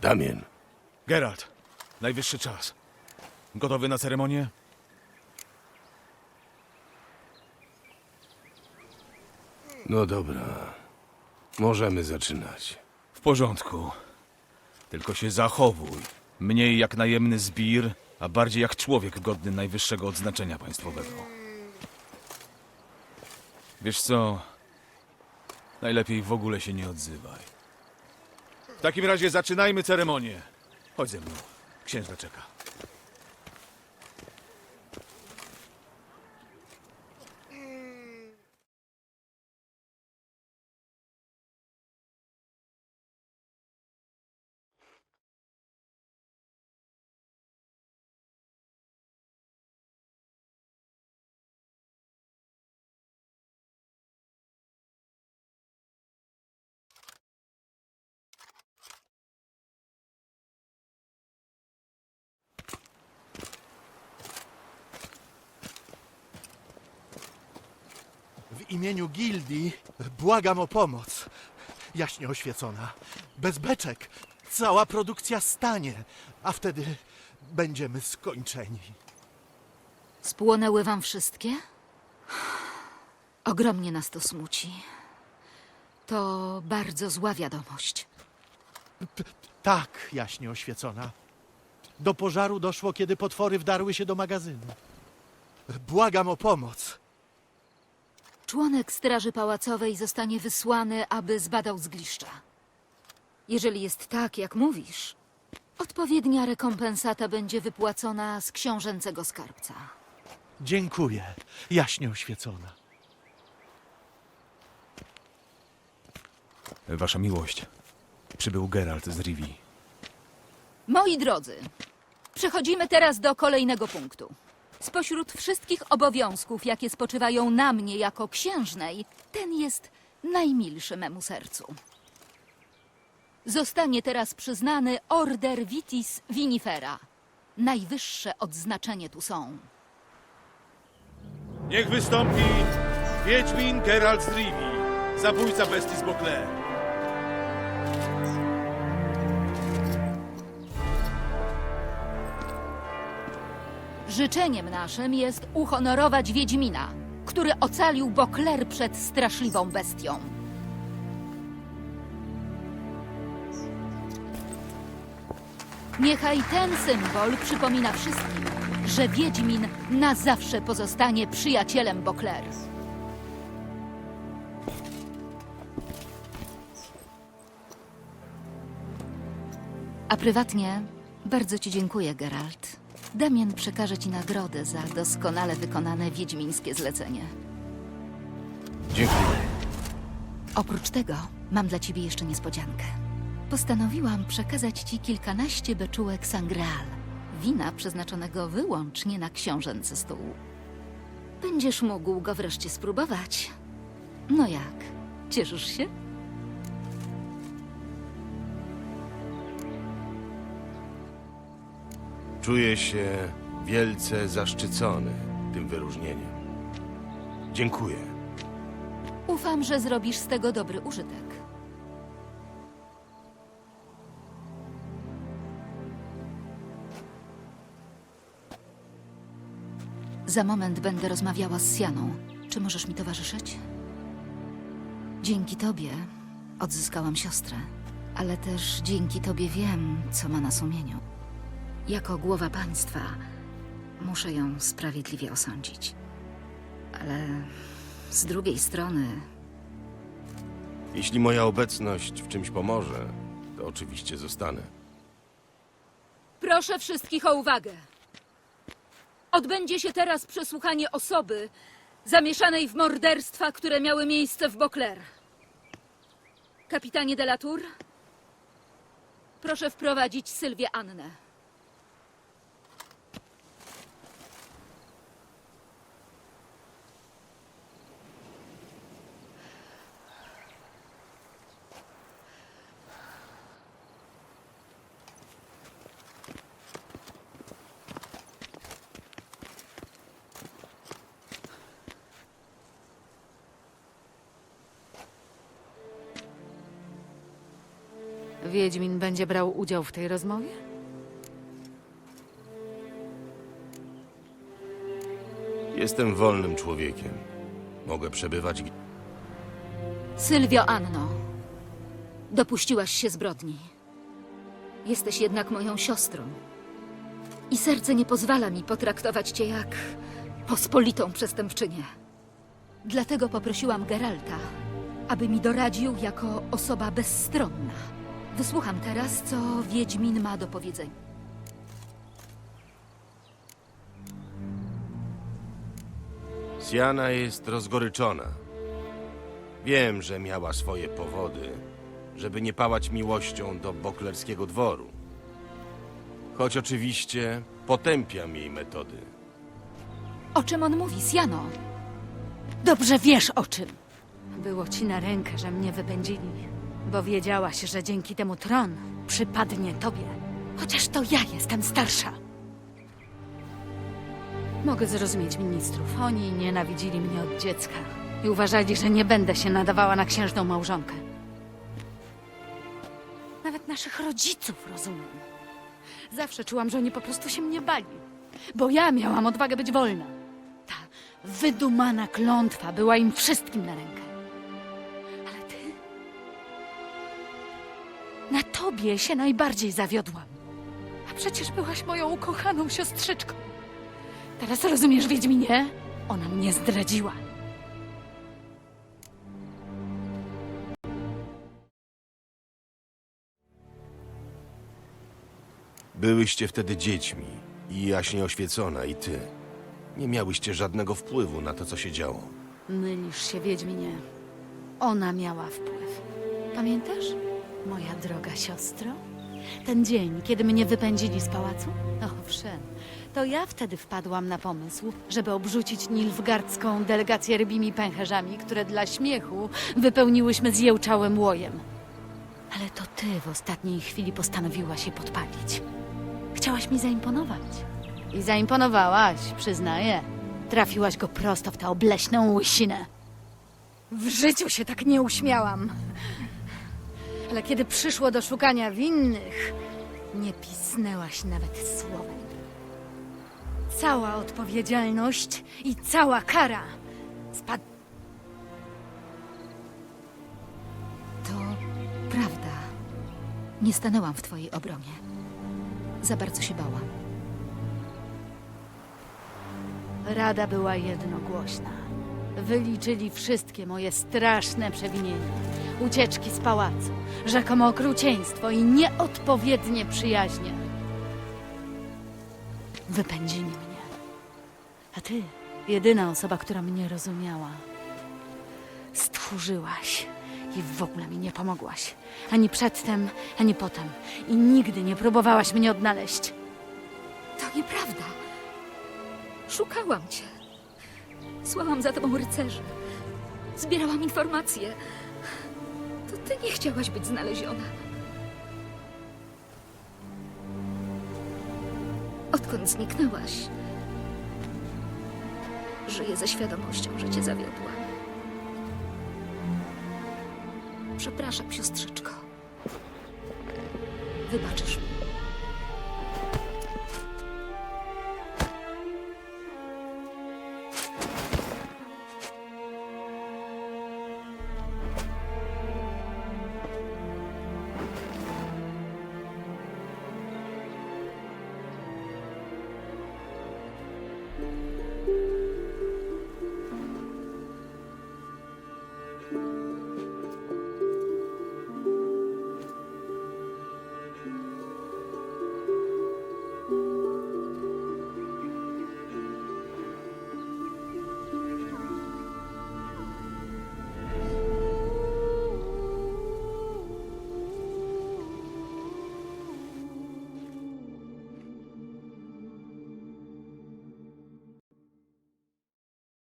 Damien, Geralt, najwyższy czas. Gotowy na ceremonię? no dobra. Możemy zaczynać. W porządku. Tylko się zachowuj. Mniej jak najemny zbir, a bardziej jak człowiek godny najwyższego odznaczenia państwowego. Wiesz co? Najlepiej w ogóle się nie odzywaj. W takim razie zaczynajmy ceremonię. Chodź ze mną. Księżna czeka. W imieniu gildii błagam o pomoc. Jaśnie oświecona. Bez beczek cała produkcja stanie, a wtedy będziemy skończeni. Spłonęły wam wszystkie? Ogromnie nas to smuci. To bardzo zła wiadomość. Tak, jaśnie oświecona. Do pożaru doszło, kiedy potwory wdarły się do magazynu. Błagam o pomoc. Członek Straży Pałacowej zostanie wysłany, aby zbadał zgliszcza. Jeżeli jest tak, jak mówisz, odpowiednia rekompensata będzie wypłacona z książęcego skarbca. Dziękuję, jaśnie oświecona. Wasza miłość. Przybył Geralt z Rivi. Moi drodzy, przechodzimy teraz do kolejnego punktu. Spośród wszystkich obowiązków, jakie spoczywają na mnie jako księżnej, ten jest najmilszy memu sercu. Zostanie teraz przyznany Order Vitis Vinifera. Najwyższe odznaczenie tu są. Niech wystąpi Wiedźmin Geralt z Rivi, zabójca bestii z Beauclair. Życzeniem naszym jest uhonorować Wiedźmina, który ocalił Bokler przed straszliwą bestią. Niechaj ten symbol przypomina wszystkim, że Wiedźmin na zawsze pozostanie przyjacielem Bokler. A prywatnie bardzo Ci dziękuję, Geralt. Damien przekaże Ci nagrodę za doskonale wykonane wiedźmińskie zlecenie. Dziękuję. Oprócz tego mam dla Ciebie jeszcze niespodziankę. Postanowiłam przekazać Ci kilkanaście beczułek sangreal, wina przeznaczonego wyłącznie na książęcy stół. Będziesz mógł go wreszcie spróbować. No jak? Cieszysz się? Czuję się wielce zaszczycony tym wyróżnieniem. Dziękuję. Ufam, że zrobisz z tego dobry użytek. Za moment będę rozmawiała z Sianą. Czy możesz mi towarzyszyć? Dzięki tobie odzyskałam siostrę, ale też dzięki tobie wiem, co ma na sumieniu. Jako głowa państwa muszę ją sprawiedliwie osądzić. Ale z drugiej strony Jeśli moja obecność w czymś pomoże, to oczywiście zostanę. Proszę wszystkich o uwagę. Odbędzie się teraz przesłuchanie osoby zamieszanej w morderstwa, które miały miejsce w Bokler. Kapitanie de la Tour, proszę wprowadzić Sylwię Annę. Wiedźmin będzie brał udział w tej rozmowie? Jestem wolnym człowiekiem. Mogę przebywać. gdzie- Sylwio Anno, dopuściłaś się zbrodni. Jesteś jednak moją siostrą. I serce nie pozwala mi potraktować cię jak pospolitą przestępczynię. Dlatego poprosiłam Geralta, aby mi doradził jako osoba bezstronna. Wysłucham teraz, co Wiedźmin ma do powiedzenia. Siana jest rozgoryczona. Wiem, że miała swoje powody, żeby nie pałać miłością do boklerskiego dworu. Choć oczywiście potępiam jej metody. O czym on mówi, Siano? Dobrze wiesz o czym. Było ci na rękę, że mnie wypędzili, bo wiedziałaś, że dzięki temu tron przypadnie tobie. Chociaż to ja jestem starsza. Mogę zrozumieć ministrów. Oni nienawidzili mnie od dziecka i uważali, że nie będę się nadawała na księżną małżonkę. Nawet naszych rodziców rozumiem. Zawsze czułam, że oni po prostu się mnie bali, bo ja miałam odwagę być wolna. Ta wydumana klątwa była im wszystkim na rękę. Na tobie się najbardziej zawiodłam. A przecież byłaś moją ukochaną siostrzyczką. Teraz rozumiesz, Wiedźminie? Ona mnie zdradziła. Byłyście wtedy dziećmi i jaśnie oświecona, i ty. Nie miałyście żadnego wpływu na to, co się działo. Mylisz się, Wiedźminie. Ona miała wpływ. Pamiętasz, moja droga siostro? Ten dzień, kiedy mnie wypędzili z pałacu? Owszem, to ja wtedy wpadłam na pomysł, żeby obrzucić nilfgardzką delegację rybimi pęcherzami, które dla śmiechu wypełniłyśmy zjełczałym łojem. Ale to ty w ostatniej chwili postanowiłaś się podpalić. Chciałaś mi zaimponować. I zaimponowałaś, przyznaję. Trafiłaś go prosto w tę obleśną łysinę. W życiu się tak nie uśmiałam. Ale kiedy przyszło do szukania winnych, nie pisnęłaś nawet słowem. Cała odpowiedzialność i cała kara spad... To prawda. Nie stanęłam w twojej obronie. Za bardzo się bałam. Rada była jednogłośna. Wyliczyli wszystkie moje straszne przewinienia. Ucieczki z pałacu, rzekomo okrucieństwo i nieodpowiednie przyjaźnie. Wypędzili mnie. A ty, jedyna osoba, która mnie rozumiała, stchórzyłaś i w ogóle mi nie pomogłaś. Ani przedtem, ani potem. I nigdy nie próbowałaś mnie odnaleźć. To nieprawda. Szukałam cię. Słałam za tobą rycerzy. Zbierałam informacje. Ty nie chciałaś być znaleziona. Odkąd zniknęłaś, żyję ze świadomością, że cię zawiodłam. Przepraszam, siostrzyczko. Wybaczysz mi.